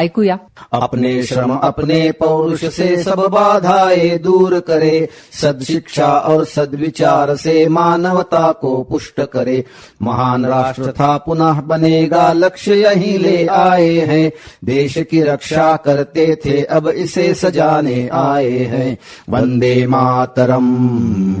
ऐकूया. अपने श्रम अपने पौरुष से सब बाधाएँ दूर करे. सदशिक्षा और सदविचार से मानवता को पुष्ट करे. महान राष्ट्र था पुनः बनेगा लक्ष्य यही ले आए हैं. देश की रक्षा करते थे अब इसे सजाने आए हैं. वंदे मातरम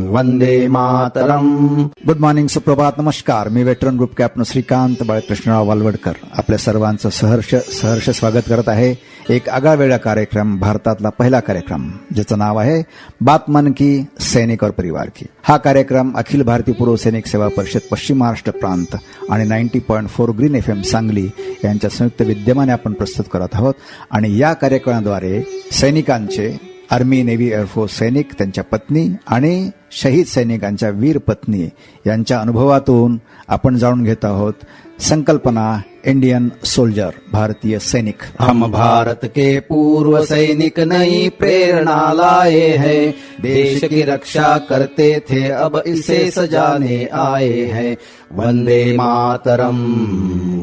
वंदे मातरम. गुड मॉर्निंग सुप्रभात नमस्कार. मी veteran group captain Shrikant Balkrishnarao Walwadkar. आपल्या सर्वांचं सहर्ष सहर्ष स्वागत करत आहे एक आगळावेगळा कार्यक्रम भारतातला पहिला कार्यक्रम ज्याचं नाव आहे बात मन की सैनिक और परिवार की. हा कार्यक्रम अखिल भारतीय पूर्व सैनिक सेवा परिषद पश्चिम महाराष्ट्र प्रांत आणि ninety point four green F M Sangli यांच्या संयुक्त विद्यमाने आपण प्रस्तुत करत आहोत. आणि या कार्यक्रमाद्वारे सैनिकांचे आर्मी नेव्ही एअरफोर्स सैनिक त्यांच्या पत्नी आणि शहीद सैनिकांच्या वीर पत्नी यांच्या अनुभवातून आपण जाणून घेत आहोत. संकल्पना इंडियन सोल्जर भारतीय सैनिक. हम भारत के पूर्व सैनिक नई प्रेरणा लाए हैं। देश की रक्षा करते थे अब इसे सजाने आए हैं। वंदे मातरम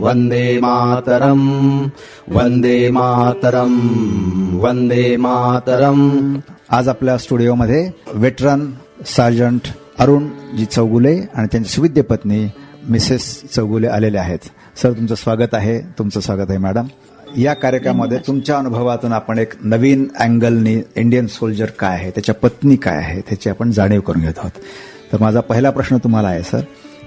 वंदे मातरम वंदे मातरम वंदे मातरम। आज आपल्या स्टुडिओमध्ये वेटरन सार्जंट अरुण जी चौगुले आणि त्यांची सुविद्य पत्नी मिसेस चौगुले आलेले आहेत. सर तुमचं स्वागत आहे. तुमचं स्वागत आहे मॅडम या कार्यक्रमामध्ये तुमच्या अनुभवातून आपण एक नवीन अँगलनी इंडियन सोल्जर काय आहे त्याच्या पत्नी काय आहे त्याची आपण जाणीव करून घेत आहोत. तर माझा पहिला प्रश्न तुम्हाला आहे सर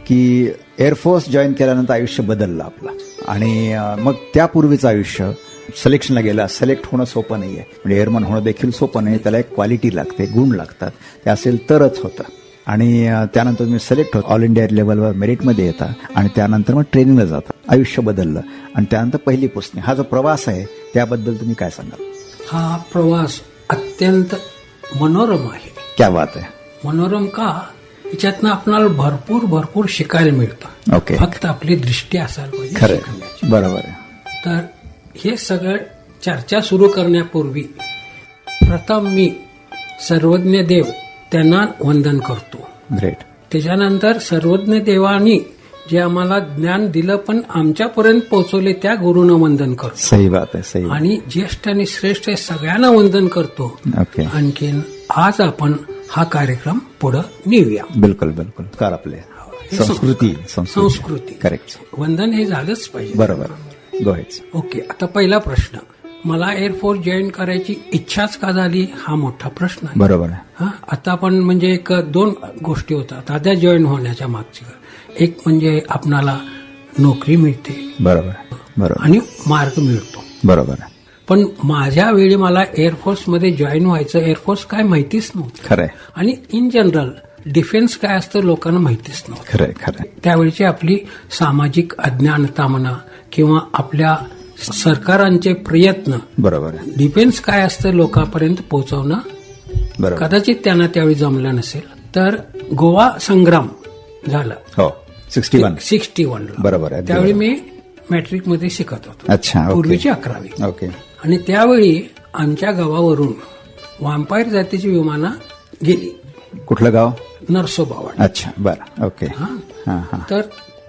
की एअरफोर्स जॉईन केल्यानंतर आयुष्य बदललं आपलं. आणि मग त्यापूर्वीचं आयुष्य सिलेक्शनला गेला सिलेक्ट होणं सोपं नाही आहे म्हणजे एअरमन होणं देखील सोपं नाही त्याला एक क्वालिटी लागते गुण लागतात. ते असेल तरच होतं. आणि त्यानंतर तुम्ही सिलेक्ट होता ऑल इंडिया लेवलवर मेरिटमध्ये येता आणि त्यानंतर मग ट्रेनिंगला जाता. आयुष्य बदललं. आणि त्यानंतर पहिली पोचणे. हा जो प्रवास आहे त्याबद्दल तुम्ही काय सांगाल? हा प्रवास अत्यंत मनोरम आहे. क्या बात आहे. मनोरम का? याच्यातनं आपल्याला भरपूर भरपूर शिकायला मिळतं. ओके. फक्त आपली दृष्टी असायला पाहिजे. बरोबर आहे. तर हे सगळं चर्चा सुरू करण्यापूर्वी प्रथम मी सर्वज्ञ देव त्यांना वंदन करतो. ग्रेट त्याच्यानंतर सर्वज्ञ देवानी जे आम्हाला ज्ञान दिलं पण आमच्यापर्यंत पोहोचवले त्या गुरुनं वंदन करतो. सही बात आहे सही. आणि ज्येष्ठ आणि श्रेष्ठ हे सगळ्यांना वंदन करतो. ओके आणखीन आज आपण हा कार्यक्रम पुढे नेऊया. बिलकुल बिलकुल. कर आपले. संस्कृती. संस्कृती. करेक्ट वंदन हे झालंच पाहिजे. बरोबर. गोहेच ओके आता पहिला प्रश्न. मला एअरफोर्स जॉईन करायची इच्छाच का झाली? हा मोठा प्रश्न आहे. बरोबर आहे. हा आता आपण म्हणजे एक दोन गोष्टी होतात. आद्या जॉईन होण्याच्या मागची एक म्हणजे आपणाला नोकरी मिळते. बरोबर बरोबर. आणि मार्ग मिळतो. बरोबर आहे. पण माझ्या वेळी मला एअरफोर्समध्ये जॉईन व्हायचं एअरफोर्स काय माहितीच नव्हतं. खरंय. आणि इन जनरल डिफेन्स काय असतं लोकांना माहितीच नव्हतं. खरंय खरंय. त्यावेळची आपली सामाजिक अज्ञानता म्हणा किंवा आपल्या सरकारांचे प्रयत्न बरोबर. डिफेन्स काय असतं लोकांपर्यंत पोहोचवणं. कदाचित त्यांना त्यावेळी जमलं नसेल तर गोवा संग्राम झाला. हो सिक्स्टी वन सिक्स्टी वन बरोबर आहे, त्यावेळी मी मॅट्रिकमध्ये शिकत होतो. अच्छा पूर्वीची अकरावी. ओके आणि त्यावेळी आमच्या गावावरून वांपायर जातीची विमानं गेली. कुठलं गाव? नरसोबावाड. अच्छा बरं. ओके तर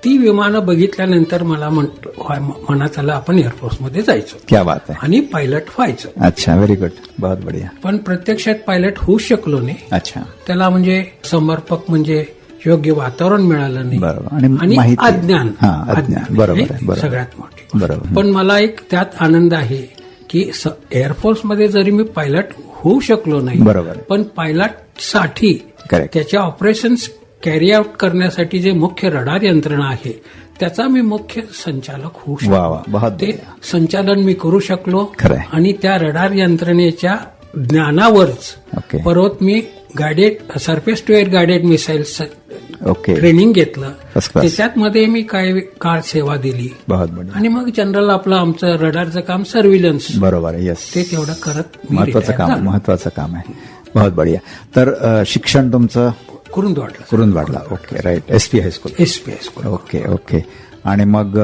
ती विमानं बघितल्यानंतर मला मनात आलं आपण एअरफोर्समध्ये जायचो क्या बात आहे आणि पायलट व्हायचं अच्छा व्हेरी गुड बहुत बढिया पण प्रत्यक्षात पायलट होऊ शकलो नाही अच्छा त्याला म्हणजे समर्पक म्हणजे योग्य वातावरण मिळालं नाही बरोबर. आणि अज्ञान हा, अज्ञान. बरोबर. सगळ्यात मोठी बरोबर. पण मला एक त्यात आनंद आहे की एअरफोर्समध्ये जरी मी पायलट होऊ शकलो नाही बरोबर. पण पायलटसाठी. त्याच्या ऑपरेशन्स कॅरी आउट करण्यासाठी जे मुख्य रडार यंत्रणा आहे त्याचा मी मुख्य संचालक होऊ बहुत ते. संचालन मी करू शकलो. आणि त्या रडार यंत्रणेच्या ज्ञानावरच परत मी guided surface to air guided missiles okay. Training घेतलं. त्याच्यात मध्ये मी काही काळ सेवा दिली. बहुत बढिया आणि मग जनरल आपलं आमचं रडारचं काम सर्व्हिलन्स बरोबर आहे येस ते तेवढं करत महत्वाचं काम. महत्वाचं काम आहे. बहुत बढिया. तर शिक्षण तुमचं? करून वाढला okay right S P high school S P school okay okay. आणि मग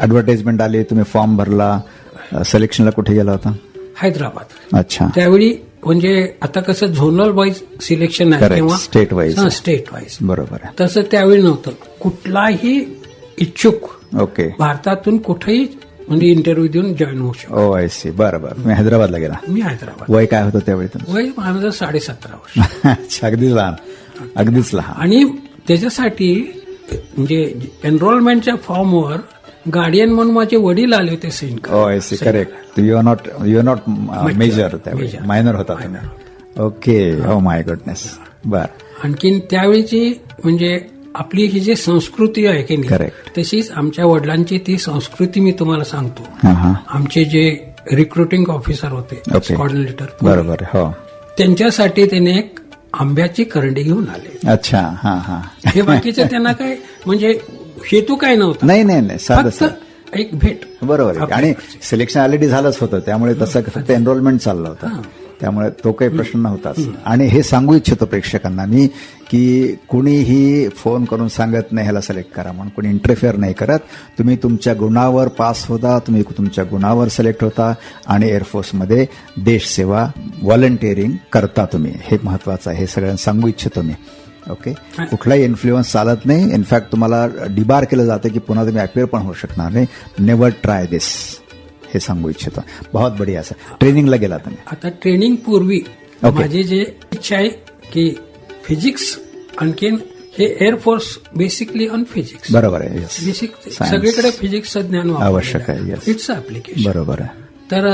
ऍडव्हर्टाइजमेंट आली तुम्ही फॉर्म भरला सिलेक्शनला कुठे गेला होता? हैदराबाद. अच्छा. त्यावेळी म्हणजे आता कसं झोनल वाईज सिलेक्शन आहे. State wise. स्टेट वाईज बरोबर तसं त्यावेळी नव्हतं. कुठलाही इच्छुक ओके. भारतातून कुठेही म्हणजे इंटरव्ह्यू देऊन जॉईन होऊ शकतो. ओ आय सी बरं बरं. तुम्ही हैदराबादला गेला? मी हैदराबाद. वय काय होतं त्यावेळी वय माझं साडेसतरा वर्ष. अच्छा अगदीच लहान. अगदीच लहान. आणि त्याच्यासाठी म्हणजे एनरोलमेंटच्या फॉर्मवर गार्डियन म्हणून माझे वडील आले होते सैन O I C correct you are not you are not major त्यावेळी. मायनर होता ओके ओ माय गुडनेस बर आणखीन त्यावेळीची म्हणजे आपली ही जी संस्कृती आहे की नाही. तशीच आमच्या वडिलांची ती संस्कृती मी तुम्हाला सांगतो. हा हा आमचे जे रिक्रुटिंग ऑफिसर होते. कॉर्डिनेटर बरोबर. हो. त्यांच्यासाठी त्याने एक आंब्याची करंडी घेऊन आले. अच्छा हा हा. हे बाकीचे त्यांना काय म्हणजे हेतू काय नव्हता. नाही नाही नाही साधं एक भेट. बरोबर आणि सिलेक्शन ऑलरेडी झालंच होतं त्यामुळे तसं फक्त एनरोलमेंट चाललं होतं. त्यामुळे तो काही प्रश्न नव्हताच. आणि हे सांगू इच्छितो प्रेक्षकांना मी की कुणीही फोन करून सांगत नाही ह्याला सिलेक्ट करा म्हणून. कोणी इंटरफेअर नाही करत. तुम्ही तुमच्या गुणावर पास होता तुम्ही तुमच्या गुणावर सिलेक्ट होता आणि एअरफोर्समध्ये देशसेवा व्हॉलंटिअरिंग करता तुम्ही. हे महत्वाचं आहे हे सगळ्यांना सांगू इच्छितो मी. ओके कुठलाही इन्फ्लुएन्स चालत नाही. इनफॅक्ट तुम्हाला डिबार केलं जातं की पुन्हा तुम्ही अपिअर पण होऊ शकणार नाही. नेवर ट्राय दिस हे सांगू इच्छितो बहुत बढिया असं ट्रेनिंगला गेला तुम्ही आता ट्रेनिंग पूर्वी Okay. माझी जे इच्छा आहे की फिजिक्स आणखीन हे एअरफोर्स बेसिकली ऑन फिजिक्स बरोबर आहे yes. Basic Science. सगळीकडे फिजिक्सचं ज्ञान आवश्यक आहे, yes. इट्स अप्लिकेशन बरोबर आहे तर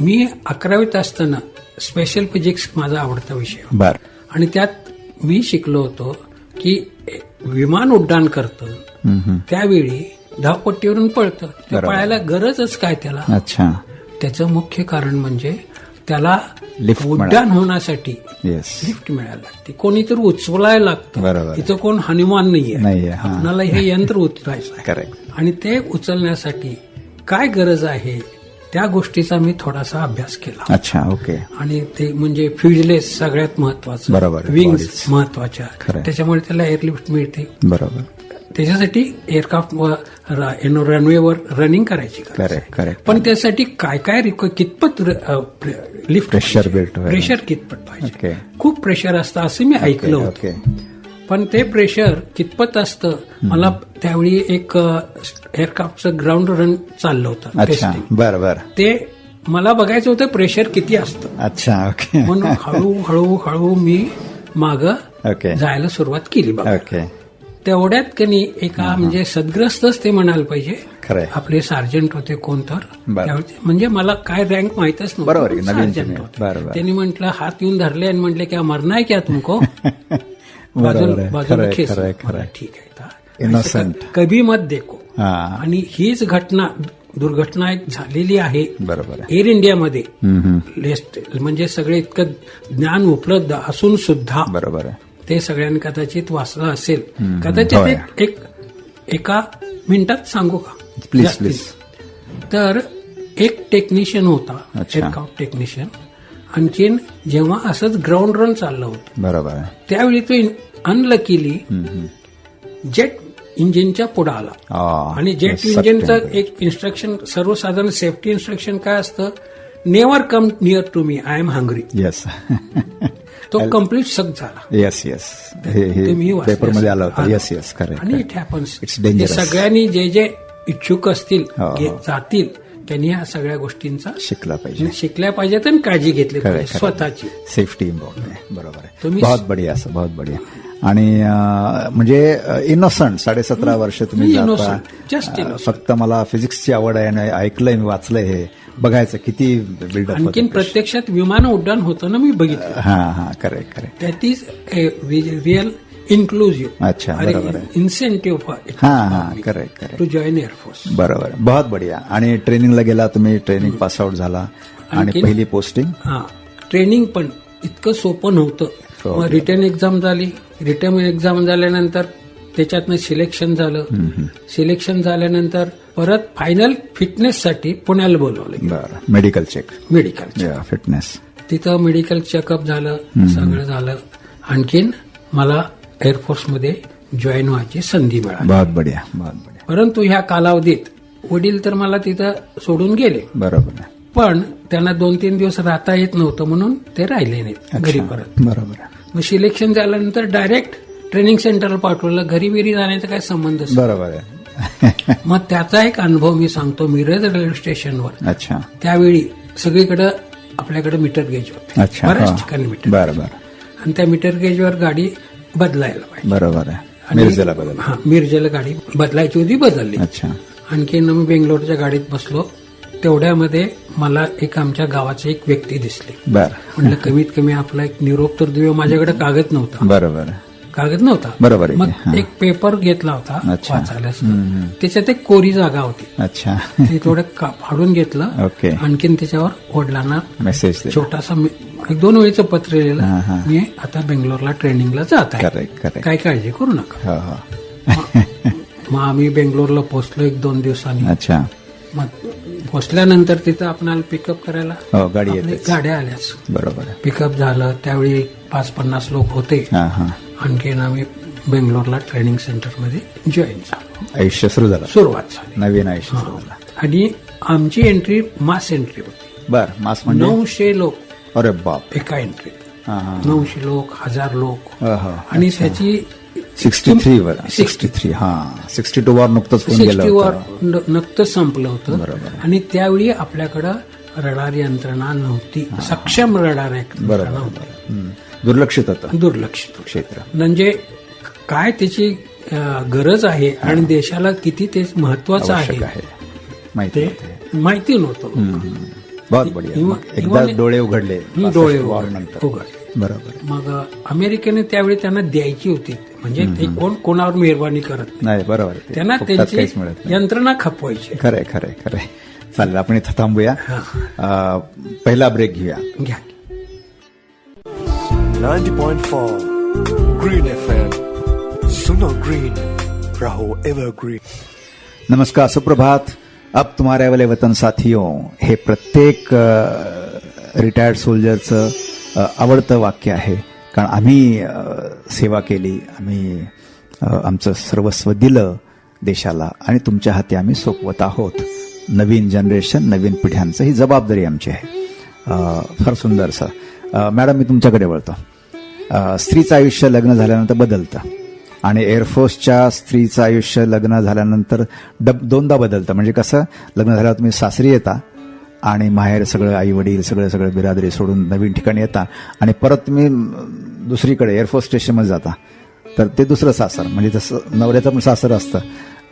मी अकरावीत असताना स्पेशल फिजिक्स माझा आवडता विषय होता. बर आणि त्यात मी शिकलो होतो की विमान उड्डाण करतं हम्म, हम्म. त्यावेळी धावपट्टीवरून पळतं. बरोबर. पळायला गरजच काय त्याला? अच्छा. त्याचं मुख्य कारण म्हणजे त्याला उड्डाण होण्यासाठी येस लिफ्ट मिळायला लागते. कोणीतरी उचलायला लागतं. बरोबर. इथं कोण हनुमान नाहीये. नाहीये, हा. हे यंत्र उचलायचं. आहे करेक्ट आणि ते उचलण्यासाठी काय गरज आहे त्या गोष्टीचा मी थोडासा अभ्यास केला. अच्छा ओके. आणि ते म्हणजे फ्युजलेस सगळ्यात महत्वाचं विंग्स. महत्त्वाच्या. त्याच्यामुळे त्याला एअरलिफ्ट मिळते. बरोबर. त्याच्यासाठी एअरक्राफ्ट रनवेवर रनिंग करायची. करेक्ट करेक्ट पण त्यासाठी काय काय कितपत लिफ्ट व्हायला. प्रेशर कितपत. पाहिजे? खूप प्रेशर असतं असं मी ऐकलं होतं. ओके पण ते प्रेशर कितपत असतं? मला त्यावेळी एक एअरक्राफ्टचं ग्राउंड रन चाललं होतं. बर बर. ते मला बघायचं होतं प्रेशर किती असतं. अच्छा ओके म्हणून हळू हळू मी माग ओके जायला सुरुवात केली बघा. ओके तेवढ्यात कनी एका म्हणजे सदग्रस्तच ते म्हणायला पाहिजे. आपले सार्जंट होते कोण तर. म्हणजे मला काय रँक माहितच नव्हतं. सार्जंट. होते. त्यांनी म्हटलं हात येऊन धरले आणि म्हटले क्या मरना है क्या तुमको बाजूला बाजूला ठीक आहे कभी मत देखो. आणि हीच घटना दुर्घटना एक झालेली आहे. बरोबर एअर इंडियामध्ये. लेस्ट म्हणजे सगळे इतकं ज्ञान उपलब्ध असून सुद्धा बरोबर आहे. ते सगळ्यांनी कदाचित वाचलं असेल. कदाचित एक एक मिनिटात सांगू का? प्लीज. प्लीज तर एक टेक्निशियन होता. एअरक्राफ्ट टेक्निशियन आणखीन जेव्हा असंच ग्राउंड रन चाललं होतं बरोबर. त्यावेळी तो अनलकीली जेट इंजिनच्या पुढे आला. आणि जेट. इंजिनचं एक इन्स्ट्रक्शन सर्वसाधारण सेफ्टी इन्स्ट्रक्शन काय असतं? Never come near to me I am hungry yes तो कंप्लीट सक झाला. येस येस हे पेपरमध्ये आलं. होतं. येस येस आणि इट हॅपन्स. सगळ्यांनी जे जे इच्छुक असतील हो, हो. जातील त्यांनी ह्या सगळ्या गोष्टींचा शिकला पाहिजे. शिकल्या पाहिजेत आणि काळजी घेतली पाहिजे स्वतःची. सेफ्टी इम्पॉर्टंट आहे. बरोबर आहे. तुम्ही- बहुत बढिया असं बहुत बढिया. आणि म्हणजे इनोसंट साडे सतरा वर्ष तुम्ही जाता. फक्त मला फिजिक्सची आवड आहे आणि ऐकलंय मी वाचलंय हे. बघायचं किती बिल्डअप आणखीन प्रत्यक्षात विमान उड्डाण होतं मी बघितलं. हा हा correct correct that is real inclusive अच्छा, बरोबर. इन्सेंटिव्ह फॉर हा हा correct correct to join air force बरोबर. बहुत बढिया. आणि ट्रेनिंगला गेला तुम्ही ट्रेनिंग पास आउट झाला. आणि पहिली पोस्टिंग हा. ट्रेनिंग पण इतकं सोपं नव्हतं. हो. रिटर्न एक्झाम झाली. रिटर्न एक्झाम झाल्यानंतर त्याच्यातनं सिलेक्शन झालं. सिलेक्शन झाल्यानंतर परत फायनल फिटनेससाठी पुण्याला बोलवलं बरं. Medical check. Medical fitness. तिथं मेडिकल चेकअप झालं सगळं झालं. आणखीन मला एअरफोर्समध्ये जॉईन व्हायची संधी मिळाली. बहुत बढिया बहुत बढिया. परंतु ह्या कालावधीत वडील तर मला तिथं सोडून गेले. बरोबर पण त्यांना दोन तीन दिवस राहता येत नव्हतं म्हणून ते राहिले नाहीत घरी परत. बरोबर मग सिलेक्शन झाल्यानंतर डायरेक्ट ट्रेनिंग सेंटरला पाठवलं घरी बिरी जाण्याचा काय संबंधच नाही. बरोबर आहे. मग त्याचा एक अनुभव मी सांगतो मिरज रेल्वे स्टेशनवर. अच्छा. त्यावेळी सगळीकडे आपल्याकडे मीटर गेज होते. अच्छा बऱ्याच हा. ठिकाणी मीटर बरं बरं. आणि त्या मीटर गेजवर गाडी बदलायला पाहिजे. बरोबर आहे. आणि- मिरजेला बदल. हा मिरजेला गाडी बदलायची होती बदलली. अच्छा. आणखीन मी बेंगलोरच्या गाडीत बसलो तेवढ्यामध्ये मला एक आमच्या गावाची एक व्यक्ती दिसली. बर. म्हटलं कमीत कमी आपला एक निरोप तर देऊया माझ्याकडे कागद नव्हता. बरोबर कागद नव्हता. बरोबर मग. एक पेपर घेतला होता अच्छा. वाचायला त्याच्यात एक कोरी जागा होती. अच्छा. ते थोडं का- फाडून घेतलं. ओके. आणखीन त्याच्यावर वडिलांना मेसेज छोटासा एक दोन वेळीचं पत्र लिहिलं. मी आता बेंगलोरला ट्रेनिंगला जात आहे. काय काळजी करू नका. हो हो. मग आम्ही बेंगलोरला पोहोचलो एक दोन दिवसांनी. अच्छा. मग पोहोचल्यानंतर तिथं आपणाला पिकअप करायला हो गाडी गाड्या आल्याच. बरोबर पिकअप झालं त्यावेळी पाच पन्नास लोक होते. आणखीन आम्ही बेंगलोरला ट्रेनिंग सेंटरमध्ये जॉईन झालो. आयुष्य सुरू झालं. सुरुवात झाली. नवीन आयुष्य सुरू झालं. आणि आमची एंट्री मास एंट्री होती. बर मास म्हणजे? नऊशे लोक. अरे बाप. एका एंट्रीत हा नऊशे लोक हजार लोक. आणि त्याची सिक्स्टी थ्री वर. सिक्स्टी थ्री हा. सिक्स्टी टू वर नुकतंच सिक्स्टी वर होतं. नुकतंच संपलं होतं. बरोबर. आणि त्यावेळी आपल्याकडं रडार यंत्रणा नव्हती. सक्षम रडार यंत्रणा हम्म. दुर्लक्षित होतं. दुर्लक्षित. क्षेत्र. म्हणजे काय त्याची गरज आहे आणि देशाला किती ते महत्वाचं आहे? माहिती. माहिती नव्हतं. बहुत बढिया. एकदा डोळे उघडले डोळे उघडले. बरोबर. मग अमेरिकेने त्यावेळी त्यांना द्यायची होती. म्हणजे ते कोण कोणावर मेहरबानी करत नाही. बरोबर. त्यांना त्यांची यंत्रणा खपवायची. खरंय खरंय खरंय. चालेल आपण इथं थांबूया. पहिला ब्रेक घेऊया. घ्या 90.4 Green FM सुनो ग्रीन रहो एवरग्रीन नमस्कार सुप्रभात. अब तुम्हारे वाले वतन साथियों हे प्रत्येक रिटायर्ड सोल्जरचं आवडतं वाक्य आहे. कारण आम्ही सेवा केली. आम्ही आमचं सर्वस्व दिलं देशाला आणि तुमच्या हाती आम्ही सोपवत आहोत. नवीन जनरेशन नवीन पिढ्यांचं ही जबाबदारी आमची आहे. फार सुंदर सर. मॅडम मी तुमच्याकडे वळतो. स्त्रीचं आयुष्य लग्न झाल्यानंतर बदलतं. आणि एअरफोर्सच्या स्त्रीचं आयुष्य लग्न झाल्यानंतर डब दोनदा बदलतं. म्हणजे कसं? लग्न झाल्यावर तुम्ही सासरी येता आणि माहेर सगळं आई वडील सगळं सगळं बिरादरी सोडून नवीन ठिकाणी येता आणि परत तुम्ही दुसरीकडे एअरफोर्स स्टेशनमध्ये जाता. तर ते दुसरं सासर. म्हणजे जसं नवऱ्याचं पण सासर असतं.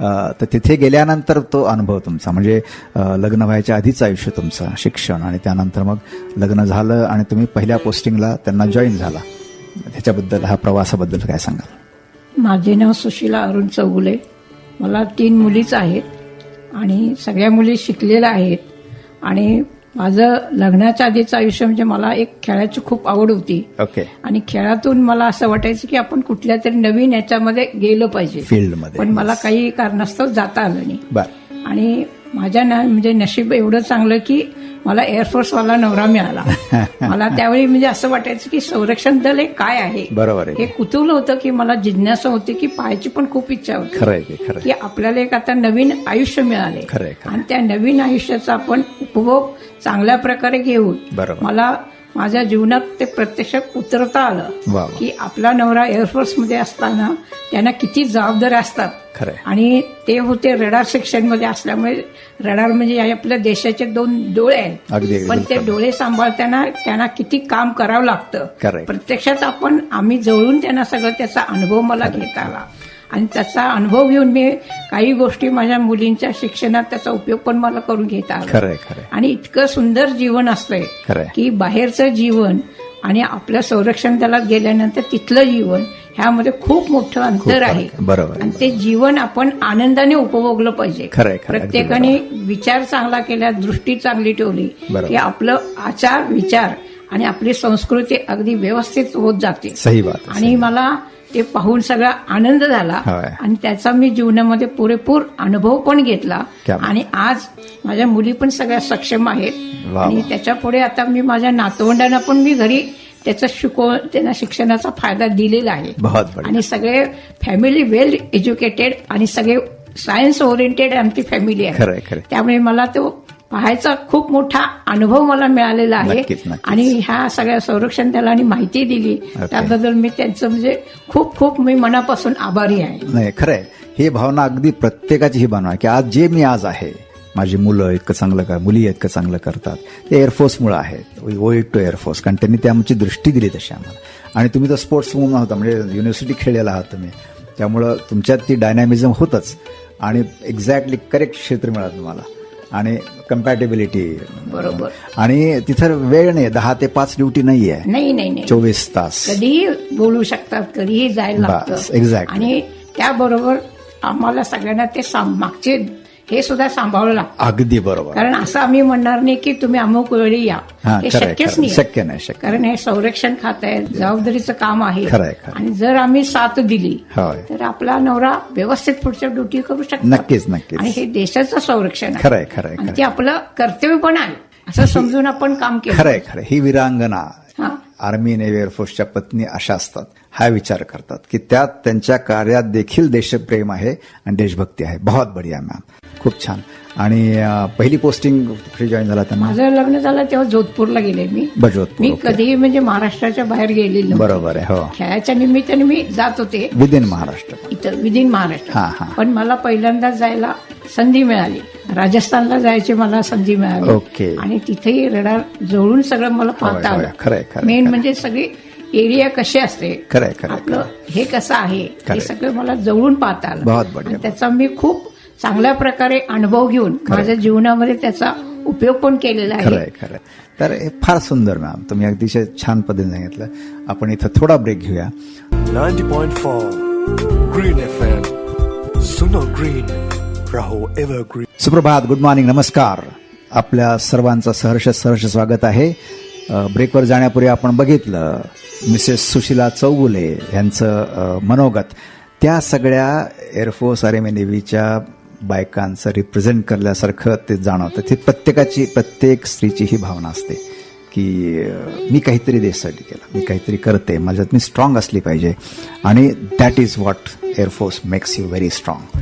तर तिथे गेल्यानंतर तो अनुभव तुमचा म्हणजे लग्न व्हायच्या आधीच आयुष्य तुमचं शिक्षण आणि त्यानंतर मग लग्न झालं आणि तुम्ही पहिल्या पोस्टिंगला त्यांना जॉईन झाला. त्याच्याबद्दल हा प्रवासाबद्दल काय सांगाल? माझे नाव सुशीला अरुण चौगुले. मला तीन मुलीच आहेत आणि सगळ्या मुली शिकलेल्या आहेत आणि माझं लग्नाच्या आधीचं आयुष्य म्हणजे मला एक खेळाची खूप आवड होती. ओके. आणि खेळातून मला असं वाटायचं की आपण कुठल्या तरी नवीन याच्यामध्ये गेलो पाहिजे. फील्डमध्ये पण मला काही कारणास्तव जाता आलं नाही. आणि माझ्या ना म्हणजे नशीब एवढं चांगलं की मला एअरफोर्सवाला नवरा मिळाला. मला त्यावेळी म्हणजे असं वाटायचं की संरक्षण दल हे काय आहे? बरोबर हे कुतूहल होतं की मला जिज्ञासा होती की पाहायची पण खूप इच्छा होती. खरंय की आपल्याला एक आता नवीन आयुष्य मिळाले. आणि त्या नवीन आयुष्याचा आपण उपभोग चांगल्या प्रकारे घेऊन. मला माझ्या जीवनात ते प्रत्यक्षात उतरता आलं. की आपला नवरा एअरफोर्समध्ये असताना त्यांना किती जबाबदाऱ्या असतात. आणि ते होते रडार सेक्शनमध्ये असल्यामुळे रडार म्हणजे आपल्या देशाचे दोन डोळे आहेत पण ते. डोळे सांभाळताना त्यांना किती काम करावं लागतं. प्रत्यक्षात आपण आम्ही जवळून त्यांना सगळं त्याचा अनुभव मला घेता आला आणि त्याचा अनुभव घेऊन मी काही गोष्टी माझ्या मुलींच्या शिक्षणात त्याचा उपयोग पण मला करून घेता आला आणि इतकं सुंदर जीवन असतंय. की बाहेरचं जीवन आणि आपल्या संरक्षण दलात गेल्यानंतर तिथलं जीवन ह्यामध्ये खूप मोठं अंतर आहे. बरोबर. आणि ते जीवन आपण आनंदाने उपभोगलं पाहिजे प्रत्येकाने विचार चांगला केला दृष्टी चांगली ठेवली. की आपलं आचार विचार आणि आपली संस्कृती अगदी व्यवस्थित होत जाते आणि मला ते पाहून सगळा आनंद झाला. आणि त्याचा मी जीवनामध्ये पुरेपूर अनुभव पण घेतला. आणि आज माझ्या मुली पण सगळ्या सक्षम आहेत. आणि त्याच्या पुढे आता मी माझ्या नातवंडांना पण मी घरी त्याचा शिकव त्यांना शिक्षणाचा फायदा दिलेला आहे. आणि सगळे फॅमिली वेल एज्युकेटेड आणि सगळे सायन्स ओरिएंटेड आमची फॅमिली आहे. त्यामुळे मला तो पाहायचा खूप मोठा अनुभव मला मिळालेला आहे. आणि ह्या सगळ्या संरक्षण दलाने माहिती दिली. त्याबद्दल मी त्यांचं म्हणजे खूप खूप मी मनापासून आभारी आहे. नाही खरंय. ही भावना अगदी प्रत्येकाची ही भावना आहे की आज जे मी आज आहे माझी मुलं इतकं चांगलं कर मुली इतकं चांगलं करतात. ते एअरफोर्समुळे आहेत. ओ इट टू एअरफोर्स कारण त्यांनी त्या आमची दृष्टी दिली तशी आम्हाला. आणि तुम्ही तर स्पोर्ट्स वुमन होता म्हणजे युनिव्हर्सिटी खेळलेला आहात तुम्ही. त्यामुळं तुमच्यात ती डायनॅमिझम होतच. आणि एक्झॅक्टली करेक्ट क्षेत्र मिळालं तुम्हाला. आणि कम्पॅटेबिलिटी बरोबर. आणि तिथं वेळ नाही दहा ते पाच ड्युटी नाही आहे नाही नाही नाही. चोवीस तास. कधीही बोलू शकतात कधीही जायला exactly. आणि त्याबरोबर आम्हाला सगळ्यांना ते मागचे हे सुद्धा सांभाळलं लागतं अगदी बरोबर कारण असं आम्ही म्हणणार नाही की तुम्ही अमुक वेळी या हा, हे खरंय, शक्यच खरंय. नाही शक्य नाही, शक्य कारण हे संरक्षण खात आहे जबाबदारीचं काम आहे खरंय, खरंय. आणि जर आम्ही साथ दिली होय. तर आपला नवरा व्यवस्थित पुढच्या ड्युटी करू शकतो नक्कीच, नक्कीच. आणि हे देशाचं संरक्षण आहे खरंय, खरंय, आणि खरंय. ते आपलं कर्तव्य पण आहे असं समजून आपण काम केलं खरंय खरंय ही विरांगना. आर्मी नेव्ही एअरफोर्सच्या पत्नी अशा असतात. हा विचार करतात की त्यात त्यांच्या कार्यात देखील देशप्रेम आहे आणि देशभक्ती आहे. बहुत बढिया मॅम खूप छान. आणि पहिली पोस्टिंग कुठे जॉईन झाला त्यांना माझं लग्न झालं तेव्हा जोधपूरला गेले मी बजवतपूर, मी. कधीही म्हणजे महाराष्ट्राच्या बाहेर नव्हती. बरोबर आहे हो खेळाच्या निमित्ताने मी जात होते विद इन महाराष्ट्र इथं विदिन महाराष्ट्र हा. पण मला पहिल्यांदा जायला संधी मिळाली राजस्थानला जायची मला संधी मिळाली ओके. आणि तिथेही रडार जवळून सगळं मला पाहता खरंय, मेन. म्हणजे सगळी एरिया कशी असते खरंय, खरंय, आपलं हे कसं आहे हे. सगळं मला जवळून पाहता आलं त्याचा मी खूप चांगल्या प्रकारे अनुभव घेऊन माझ्या जीवनामध्ये त्याचा उपयोग पण केलेला आहे. खरंय तर हे फार सुंदर मॅम. तुम्ही अतिशय छान पद्धतीने सांगितलं. आपण इथं थोडा ब्रेक घेऊया. 90.4 Green FM. Suno Green. Raho Evergreen. सुप्रभात गुड मॉर्निंग नमस्कार. आपल्या सर्वांचं सहर्ष सहर्ष स्वागत आहे. ब्रेकवर जाण्यापूर्वी आपण बघितलं मिसेस सुशिला चौगुले यांचं मनोगत. त्या सगळ्या एअरफोर्स आर्मी नेव्हीच्या बायकांचं रिप्रेझेंट करल्यासारखं ते जाणवतं. ते प्रत्येकाची प्रत्येक स्त्रीची ही भावना असते की मी काहीतरी देशासाठी केलं मी काहीतरी करते माझ्यात मी स्ट्रॉंग असली पाहिजे. आणि that is what air force makes you very strong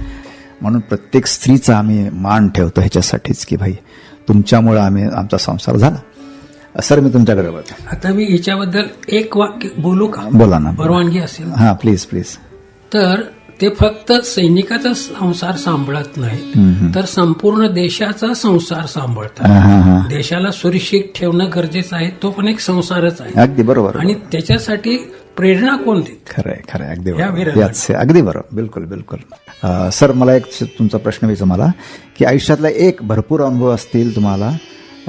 म्हणून प्रत्येक स्त्रीचा आम्ही मान ठेवतो ह्याच्यासाठीच की भाई तुमच्यामुळं आम्ही आमचा संसार झाला. सर मी तुमच्याकडे बघतो आता मी हिच्याबद्दल एक वाक्य बोलू का? बोला ना. परवानगी असेल. हा प्लीज प्लीज तर ते फक्त सैनिकाचा संसार सांभाळत नाही तर संपूर्ण देशाचा संसार सांभाळतात. देशाला सुरक्षित ठेवणं गरजेचं आहे तो पण एक संसारच आहे. अगदी बरोबर. आणि त्याच्यासाठी प्रेरणा कोण देत? खरंय खरंय. अगदी बरोबर. अगदी बरोबर. बिलकुल बिलकुल. सर मला एक तुमचा प्रश्न विचार मला की आयुष्यातला एक भरपूर अनुभव असतील तुम्हाला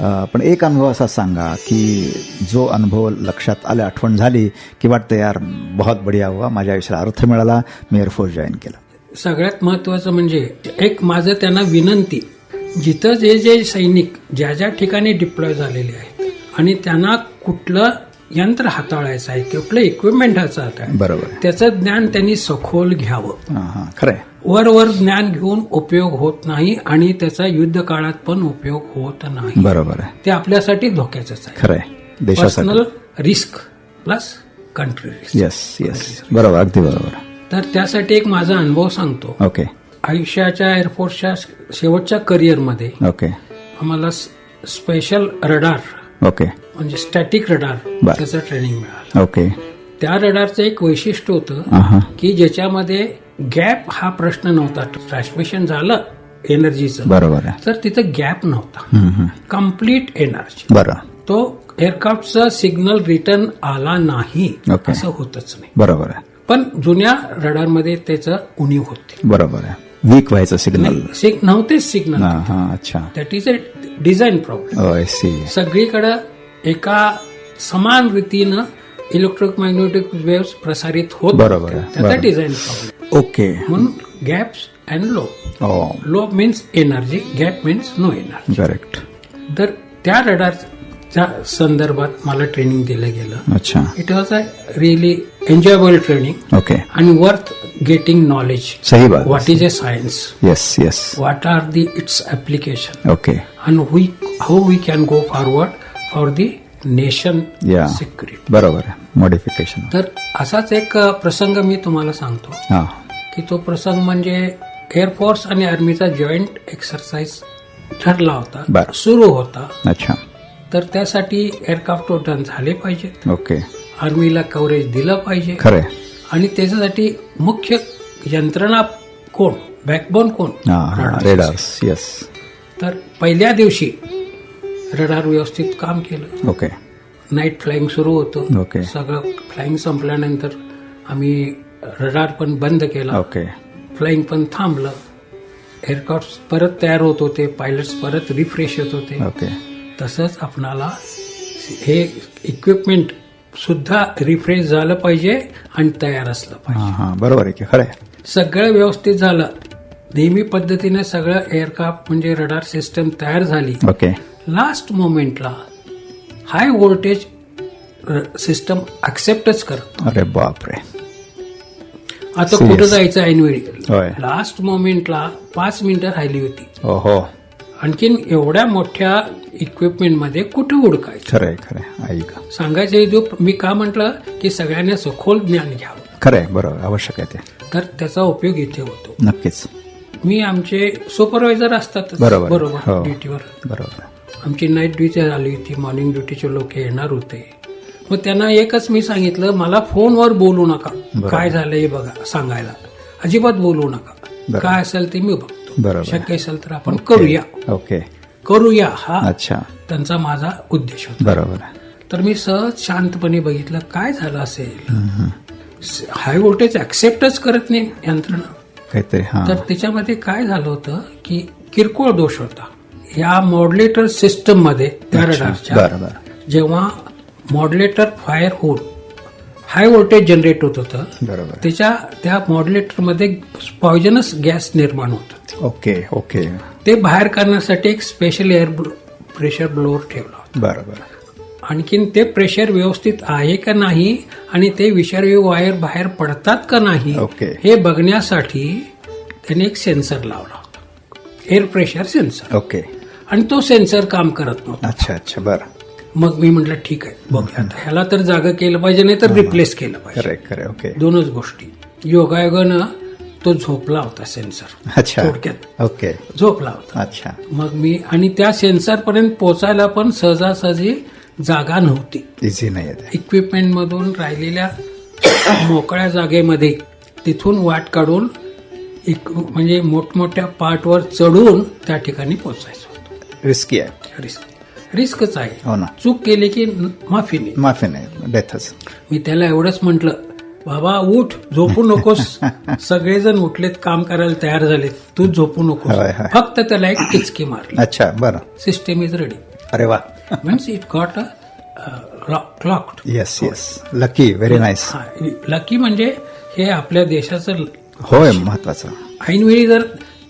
पण एक अनुभव असा सांगा की जो अनुभव लक्षात आले आठवण झाली की वाटतं यार बहुत बढिया हुआ माझ्या आयुष्याला अर्थ मिळाला मी एअरफोर्स जॉईन केलं. सगळ्यात महत्वाचं म्हणजे एक माझं त्यांना विनंती जिथं जे जे सैनिक ज्या ज्या ठिकाणी डिप्लॉय झालेले आहेत आणि त्यांना कुठलं यंत्र हाताळायचं आहे कुठलं इक्विपमेंट हाताळायचं आहे बरोबर. त्याचं ज्ञान त्यांनी सखोल घ्यावं. खरंय. वर वर ज्ञान घेऊन उपयोग होत नाही आणि त्याचा युद्ध काळात पण उपयोग होत नाही. बरोबर आहे. ते आपल्यासाठी धोक्याचंच आहे. खरंय देशासाठी. Personal risk plus country risk yes yes बरोबर अगदी बरोबर. तर त्यासाठी एक माझा अनुभव सांगतो. ओके आयुष्याच्या एअरफोर्सच्या शेवटच्या करिअरमध्ये ओके आम्हाला स्पेशल रडार ओके म्हणजे स्टॅटिक रडार. त्याचं ट्रेनिंग मिळालं. ओके त्या रडारचं एक वैशिष्ट्य होतं आहा. की ज्याच्यामध्ये गॅप हा प्रश्न नव्हता. ट्रान्समिशन झालं एनर्जीचं बरोबर आहे. तर तिथं गॅप नव्हता. Complete energy. बरं. तो एअरक्राफ्टचा सिग्नल रिटर्न आला नाही. असं होतच नाही. बरोबर आहे. पण जुन्या रडारमध्ये त्याचं उणीव होते. बरोबर आहे. वीक व्हायचं सिग्नल सिग- नव्हतेच सिग्नल अच्छा. That is a design problem सगळीकडे एका समान रीतीनं इलेक्ट्रोमॅग्नेटिक वेव्स प्रसारित होत बरोबर. आहे, त्याचा बरोबर. Design okay. म्हणून gaps and low low means energy gap means no energy correct तर त्या रडारच्या संदर्भात मला ट्रेनिंग दिलं गेलं. अच्छा. It was a really enjoyable training okay आणि वर्थ गेटिंग नॉलेज सही बात. What is a science yes yes what are the its application okay and we how we can go forward for the nation या. security बरोबर modification तर असाच एक प्रसंग मी तुम्हाला सांगतो. हा. की तो प्रसंग म्हणजे एअरफोर्स आणि आर्मीचा जॉईंट एक्सरसाइज ठरला होता. सुरू होता. अच्छा. तर त्यासाठी एअरक्राफ्ट उड्डाण झाले पाहिजेत ओके आर्मीला कव्हरेज दिलं पाहिजे. खरंय आणि त्याच्यासाठी मुख्य यंत्रणा कोण? बॅकबोन कोण? Radars yes. तर पहिल्या दिवशी रडार व्यवस्थित काम केलं. ओके नाईट फ्लाईंग सुरू होतं. ओके. सगळं फ्लाईंग संपल्यानंतर आम्ही रडार पण बंद केला. ओके फ्लाईंग पण थांबलं. एअरक्राफ्ट परत तयार होत होते. पायलट्स परत रिफ्रेश होत होते. ओके तसंच आपणाला हे इक्विपमेंट सुद्धा रिफ्रेश झालं पाहिजे आणि तयार असलं पाहिजे. हा हा. बरोबर आहे की खरंय सगळं व्यवस्थित झालं. नेहमी पद्धतीने सगळं एअरक्राफ्ट म्हणजे रडार सिस्टम तयार झाली. ओके लास्ट मोमेंटला हाय व्होल्टेज सिस्टम ऍक्सेप्टच करत. अरे बापरे. आता. कुठं जायचं ऐनवेळी लास्ट मोमेंटला पाच मिनिटं राहिली होती. ओहो. आणखीन एवढ्या मोठ्या इक्विपमेंटमध्ये कुठं उडकायचं खरंय खरंय. ऐक. सांगायचं हे जो मी का म्हटलं? की सगळ्यांनी सखोल ज्ञान घ्यावं. खरंय बरोबर आवश्यक आहे ते. तर त्याचा उपयोग इथे होतो. नक्कीच. मी आमचे सुपरवायझर असतात बरोबर. हो. ड्युटीवर बरोबर. आमची नाईट ड्युटी झाली होती. मॉर्निंग ड्युटीचे लोक येणार होते. मग त्यांना एकच मी सांगितलं मला फोनवर बोलू नका. काय झालंय हे बघा सांगायला. अजिबात बोलू नका. काय असेल ते मी बघतो. शक्य असेल तर आपण करूया. ओके. करूया हा अच्छा. त्यांचा माझा उद्देश होता. बरोबर. तर मी सहज शांतपणे बघितलं काय झालं असेल? हाय व्होल्टेज ऍक्सेप्टच करत नाही यंत्रणा. तर त्याच्यामध्ये काय झालं होतं की किरकोळ दोष होता. या मॉड्युलेटर सिस्टममध्ये त्या रडारच्या बरं बरं. जेव्हा मॉड्युलेटर फायर होऊन हाय व्होल्टेज जनरेट होत होतं बरोबर. त्याच्या त्या मॉड्युलेटरमध्ये पॉयझनस गॅस निर्माण होत. Okay okay. ते बाहेर काढण्यासाठी एक स्पेशल एअर प्रेशर ब्लोअर ठेवला बरोबर. आणखीन ते प्रेशर व्यवस्थित आहे का नाही आणि ते विषारी वायर बाहेर पडतात का नाही ओके. हे बघण्यासाठी त्याने एक सेन्सर लावला होता. Air pressure sensor okay. आणि तो सेन्सर काम करत नव्हता. अच्छा अच्छा बरं. मग मी म्हटलं ठीक आहे बघूया. आता ह्याला तर जागा केलं पाहिजे नाही तर रिप्लेस केलं पाहिजे. ओके दोनच गोष्टी. योगायोगानं तो झोपला होता सेन्सर. अच्छा. थोडक्यात. ओके झोपला होता. अच्छा. मग मी आणि त्या सेन्सर पर्यंत पोहोचायला पण सहजासहजी जागा नव्हती. इझी नाही इक्विपमेंट मधून राहिलेल्या मोकळ्या जागेमध्ये तिथून वाट काढून एक म्हणजे मोठमोठ्या पार्टवर चढून त्या ठिकाणी पोहोचायचं होतं रिस्की आहे. रिस्क रिस्कच आहे. हो ना. चूक केली की माफी नाही. माफी नाही. डेथच मी त्याला एवढंच म्हंटल बाबा उठ झोपू नकोस. सगळेजण उठलेत काम करायला तयार झालेत. तू झोपू नकोस. होय. फक्त त्याला एक टिचकी मारली. अच्छा बरं. सिस्टम इज रेडी अरे वा. Means it got a clocked yes yes lucky very nice lucky म्हणजे हे आपल्या देशाचं होय महत्वाचं. ऐनवेळी जर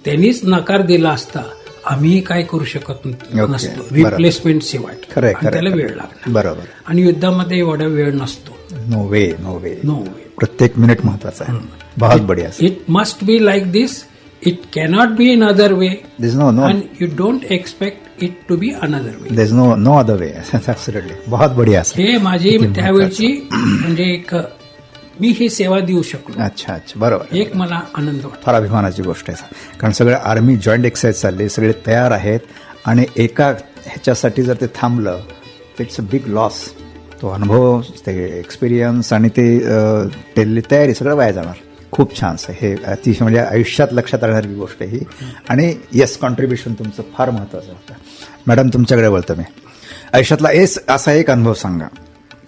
त्यांनीच नकार दिला असता आम्ही काय करू शकत नसतो. रिप्लेसमेंट शिवाय त्याला वेळ लागणार. बरोबर. आणि युद्धामध्ये एवढा वेळ नसतो. No way no way no way प्रत्येक मिनिट महत्त्वाचा आहे. बहुत बढिया it must be like this it cannot be in other way this no no and you don't expect it to be another way there no no other way बहुत बढिया हे माझी त्यावेळची म्हणजे एक मी ही सेवा देऊ शकलो. अच्छा अच्छा. बरोबर. एक मला आनंद वाटतो. फार अभिमानाची गोष्ट आहे. कारण सगळे आर्मी जॉईंट एक्सरसाइज चालले सगळे तयार आहेत आणि एका ह्याच्यासाठी जर ते थांबलं इट्स अ बिग लॉस तो अनुभव ते एक्सपिरियन्स आणि ते अ, केलेली तयारी सगळं वाया जाणार. खूप छान हे अतिशय म्हणजे आयुष्यात लक्षात राहणारी गोष्ट आहे ही. आणि येस कॉन्ट्रीब्युशन तुमचं फार महत्त्वाचं होतं मॅडम तुमच्याकडे बोलतो मी. आयुष्यातला एस असा एक अनुभव सांगा.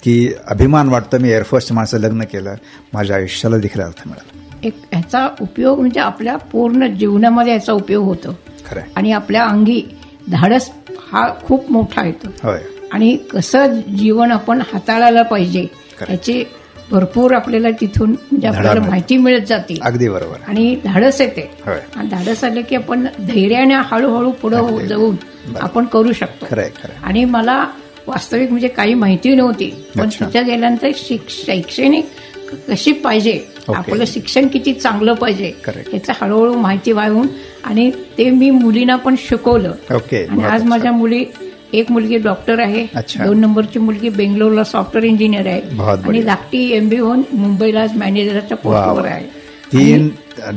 की अभिमान वाटतं मी एअरफोर्सच्या माणसं लग्न केलं माझ्या आयुष्याला देखील अर्थ मिळाला. एक ह्याचा उपयोग म्हणजे आपल्या पूर्ण जीवनामध्ये याचा उपयोग होतो. खरं. आणि आपल्या अंगी धाडस हा खूप मोठा येतो. होय. आणि कसं जीवन आपण हाताळायला पाहिजे. याची भरपूर आपल्याला तिथून म्हणजे आपल्याला. माहिती मिळत जाते. अगदी बरोबर. आणि धाडस येते. आणि धाडस आले की आपण धैर्याने हळूहळू पुढे. जाऊन आपण करू शकतो. आणि मला वास्तविक म्हणजे काही माहिती नव्हती पण. तिच्या गेल्यानंतर शिक- शैक्षणिक कशी पाहिजे. आपलं शिक्षण किती चांगलं पाहिजे. याचं हळूहळू माहिती वाहून आणि ते मी मुलींना पण शिकवलं ओके आणि आज. माझ्या मुली एक मुलगी डॉक्टर आहे. दोन नंबरची मुलगी बेंगलोरला सॉफ्टवेअर इंजिनियर आहे आणि. धाकटी एमबी होऊन मुंबईला आज मॅनेजरच्या पोस्टवर. आहे तीन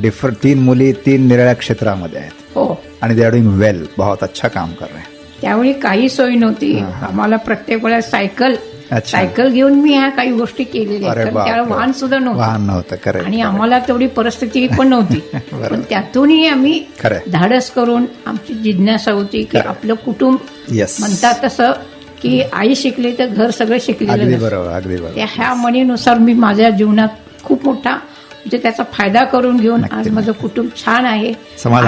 डिफर तीन मुली तीन निराळ्या क्षेत्रामध्ये आहेत हो आणि दे आर डुईंग वेल बहुत अच्छा काम कर रहे हैं त्यावेळी काही सोय नव्हती. आम्हाला प्रत्येक वेळा सायकल. सायकल घेऊन मी ह्या काही गोष्टी केलेल्या अरे आहेत कारण बापरे. त्यावेळी वाहन सुद्धा नव्हतं. आणि आम्हाला तेवढी परिस्थिती पण नव्हती. पण त्यातूनही आम्ही. धाडस करून आमची जिज्ञासा होती की. आपलं कुटुंब म्हणतात तसं की आई शिकली तर घर सगळं शिकलेलं ह्या म्हणीनुसार मी माझ्या जीवनात खूप मोठा म्हणजे त्याचा फायदा करून घेऊन आज माझं कुटुंब छान आहे.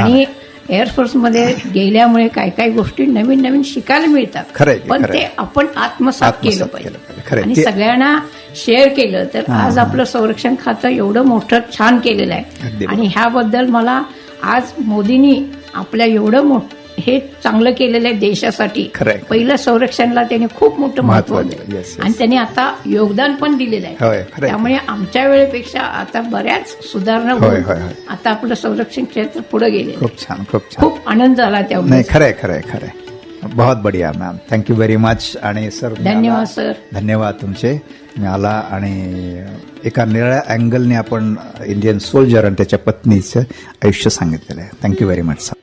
आणि एअरफोर्समध्ये गेल्यामुळे काही काही गोष्टी नवीन नवीन शिकायला मिळतात पण. ते आपण आत्मसात केलं पाहिजे. आणि सगळ्यांना शेअर केलं तर आज आपलं संरक्षण खातं एवढं मोठं छान केलेलं आहे. आणि ह्याबद्दल मला आज मोदींनी आपल्या एवढं मोठ हे चांगलं केलेलं आहे देशासाठी. पहिलं संरक्षणला त्यांनी खूप मोठं महत्त्व महत्त्व दिलं. आणि त्यांनी आता योगदान पण दिलेलं होय, आहे. त्यामुळे आमच्या वेळेपेक्षा आता बऱ्याच सुधारणा. आता आपलं संरक्षण क्षेत्र पुढे गेले खूप छान खूप छान खूप आनंद झाला त्यामुळे खरंय खरंय खरंय बहुत बढिया ma'am thank you very much आणि सर धन्यवाद. सर. धन्यवाद तुमचे तुम्ही आला आणि एका निराळ्या अँगलने आपण इंडियन सोल्जर आणि त्याच्या पत्नीचं आयुष्य सांगितलेलं आहे थँक्यू व्हेरी मच सर